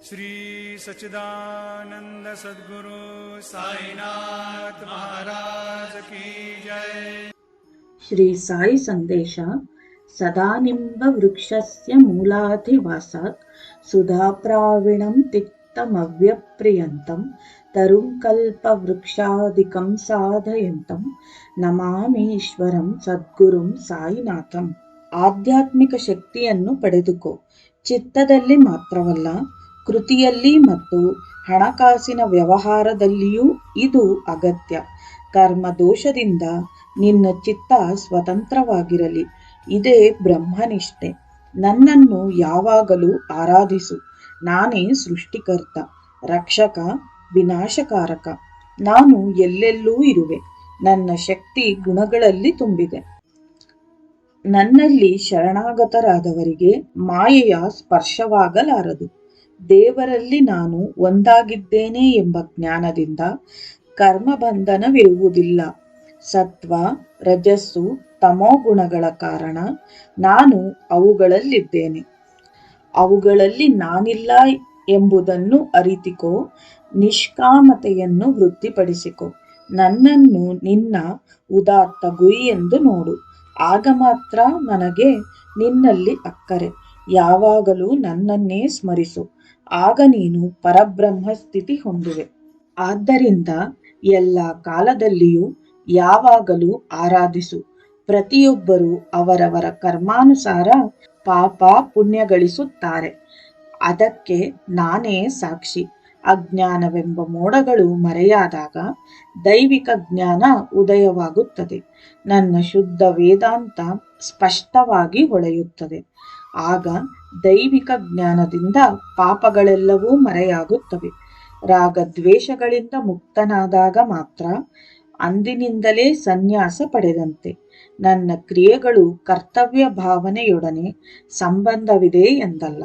श्री सच्चिदानंद सद्गुरु साईनाथ महाराज की जय ಶ್ರೀ ಸಾಯಿ ಸಂದೇಶ ಸದಾನಿಂಬ ವೃಕ್ಷಸ್ಯ ಮೂಲಾಧಿವಾಸಾತ್ ಸುಧಾಪ್ರಾವಿಣಂ ತಿಕ್ತಮವ್ಯಪ್ರಿಯಂತಂ ತರುಂ ಕಲ್ಪವೃಕ್ಷಾದಿಕಂ ಸಾಧಯಂತಂ ನಮಾಮೀಶ್ವರಂ ಸದ್ಗುರುಂ ಸಾಯಿನಾಥಂ ಆಧ್ಯಾತ್ಮಿಕ ಶಕ್ತಿಯನ್ನು ಪಡೆದುಕೋ ಚಿತ್ತದಲ್ಲಿ ಮಾತ್ರವಲ್ಲ ಕೃತಿಯಲ್ಲಿ ಮತ್ತು ಹಣಕಾಸಿನ ವ್ಯವಹಾರದಲ್ಲಿಯೂ ಇದು ಅಗತ್ಯ. ಕರ್ಮ ದೋಷದಿಂದ ನಿನ್ನ ಚಿತ್ತ ಸ್ವತಂತ್ರವಾಗಿರಲಿ. ಇದೇ ಬ್ರಹ್ಮನಿಷ್ಠೆ. ನನ್ನನ್ನು ಯಾವಾಗಲೂ ಆರಾಧಿಸು. ನಾನೇ ಸೃಷ್ಟಿಕರ್ತ, ರಕ್ಷಕ, ವಿನಾಶಕಾರಕ. ನಾನು ಎಲ್ಲೆಲ್ಲೂ ಇರುವೆ. ನನ್ನ ಶಕ್ತಿ ಗುಣಗಳಲ್ಲಿ ತುಂಬಿದೆ. ನನ್ನಲ್ಲಿ ಶರಣಾಗತರಾದವರಿಗೆ ಮಾಯೆಯ ಸ್ಪರ್ಶವಾಗಲಾರದು. ದೇವರಲ್ಲಿ ನಾನು ಒಂದಾಗಿದ್ದೇನೆ ಎಂಬ ಜ್ಞಾನದಿಂದ ಕರ್ಮಬಂಧನವಿರುವುದಿಲ್ಲ. ಸತ್ವ, ರಜಸ್ಸು, ತಮೋ ಗುಣಗಳ ಕಾರಣ ನಾನು ಅವುಗಳಲ್ಲಿದ್ದೇನೆ. ಅವುಗಳಲ್ಲಿ ನಾನಿಲ್ಲ ಎಂಬುದನ್ನು ಅರಿತಿಕೋ, ನಿಷ್ಕಾಮತೆಯನ್ನು ವೃದ್ಧಿಪಡಿಸಿಕೊ. ನನ್ನನ್ನು ನಿನ್ನ ಉದಾತ್ತ ಗುರಿ ಎಂದು ನೋಡು. ಆಗ ಮಾತ್ರ ನನಗೆ ನಿನ್ನಲ್ಲಿ ಅಕ್ಕರೆ. ಯಾವಾಗಲೂ ನನ್ನನ್ನೇ ಸ್ಮರಿಸು. ಆಗ ನೀನು ಪರಬ್ರಹ್ಮ ಸ್ಥಿತಿ ಹೊಂದುವೆ. ಆದ್ದರಿಂದ ಎಲ್ಲ ಕಾಲದಲ್ಲಿಯೂ ಯಾವಾಗಲೂ ಆರಾಧಿಸು. ಪ್ರತಿಯೊಬ್ಬರು ಅವರವರ ಕರ್ಮಾನುಸಾರ ಪಾಪ ಪುಣ್ಯಗಳಿಸುತ್ತಾರೆ. ಅದಕ್ಕೆ ನಾನೇ ಸಾಕ್ಷಿ. ಅಜ್ಞಾನವೆಂಬ ಮೋಡಗಳು ಮರೆಯಾದಾಗ ದೈವಿಕ ಜ್ಞಾನ ಉದಯವಾಗುತ್ತದೆ. ನನ್ನ ಶುದ್ಧ ವೇದಾಂತ ಸ್ಪಷ್ಟವಾಗಿ ಹೊಳೆಯುತ್ತದೆ. ಆಗ ದೈವಿಕ ಜ್ಞಾನದಿಂದ ಪಾಪಗಳೆಲ್ಲವೂ ಮರೆಯಾಗುತ್ತವೆ. ರಾಗದ್ವೇಷಗಳಿಂದ ಮುಕ್ತನಾದಾಗ ಮಾತ್ರ ಅಂದಿನಿಂದಲೇ ಸನ್ಯಾಸ ಪಡೆದಂತೆ. ನನ್ನ ಕ್ರಿಯೆಗಳು ಕರ್ತವ್ಯ ಭಾವನೆಯೊಡನೆ ಸಂಬಂಧವಿದೆ ಎಂದಲ್ಲ.